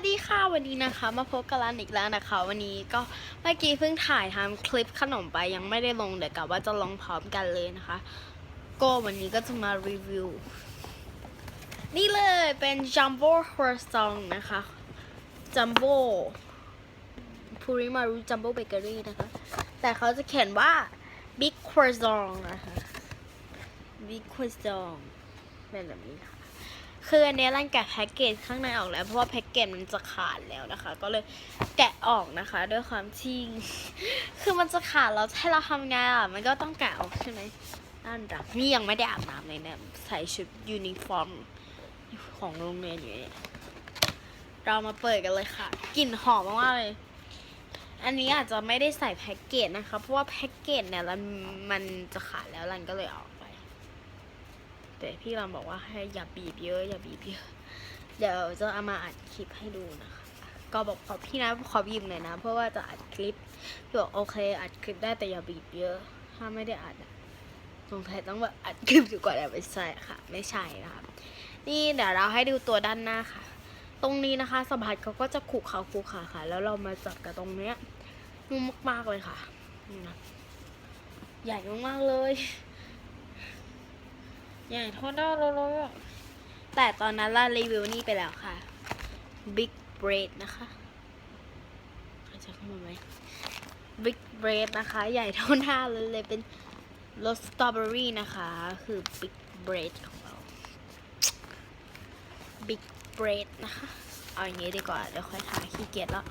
วัสดีค่ะวันนี้นะคะ มาพบกับรันอีกแล้วนะคะ วันนี้ก็เมื่อกี้เพิ่งถ่ายทำคลิปขนมไปยังไม่ได้ลงเดี๋ยวกะว่าจะลงพร้อมกันเลยนะคะ ก็วันนี้ก็จะมารีวิว นี่เลยเป็น Jumbo Croissant นะคะ Jumbo พูริมารุ Jumbo Bakery นะคะ แต่เขาจะเขียนว่า Big Croissant นะคะ Big Croissant เป็นแบบนี้ค่ะ คืออันนี้ยรันแกะแพ็กเกจข้างในออกแล้ว เพราะว่าแพ็กเกจมันจะขาดแล้วนะคะ ก็เลยแกะออกนะคะ ด้วยความที่คือมันจะขาดแล้วให้เราทำไงอะมันก็ต้องแกะออกใช่ไหมนั่นรักนี่ยังไม่ได้อาบน้ำเลยเนี่ยใส่ชุดยูนิฟอร์มของโรงเรียนอยู่เนี่ยเรามาเปิดกันเลยค่ะกลิ่นหอมมากๆเลย อันนี้อาจจะไม่ได้ใส่แพ็กเกจนะคะ เพราะว่าแพ็กเกจเนี่ยรันมันจะขาดแล้วรันก็เลยอออกไป แต่พี่รามบอกว่าให้อย่าบีบเยอะอย่าบีบเยอะ เดี๋ยวจะเอามาอัดคลิปให้ดูนะคะ ก็บอกขอพี่นะขอบีบหน่อยนะ เพราะว่าจะอัดคลิปพี่บอกโอเค อัดคลิปได้แต่อย่าบีบเยอะ ถ้าไม่ได้อัดสงสัยต้องแบบอัดคลิปอยู่ก่อนแต่ไม่ใช่ค่ะ ไม่ใช่นะคะนี่เดี๋ยวเราให้ดูตัวด้านหน้าค่ะ ตรงนี้นะคะสะบัดเขาก็จะขูเขาขูขาค่ะ แล้วเรามาจับกับตรงเนี้ยนุ่มมากๆเลยค่ะนี่นะใหญ่มากๆเลย ใหญ่เท่าได้เลยอะแต่ตอนนั้นเรารีวิวนี่ไปแล้วค่ะ Big Bread นะคะเขาจะเข้ามาไหม Big Bread นะคะ ใหญ่เท่าหน้าเลยเลยเป็นรสสตรอเบอรี่นะคะ คือ Big Bread ของเรา Big Bread นะคะ เอาอย่างนี้ดีกว่า เดี๋ยวค่อยถ่ายขี้เกียจแล้ว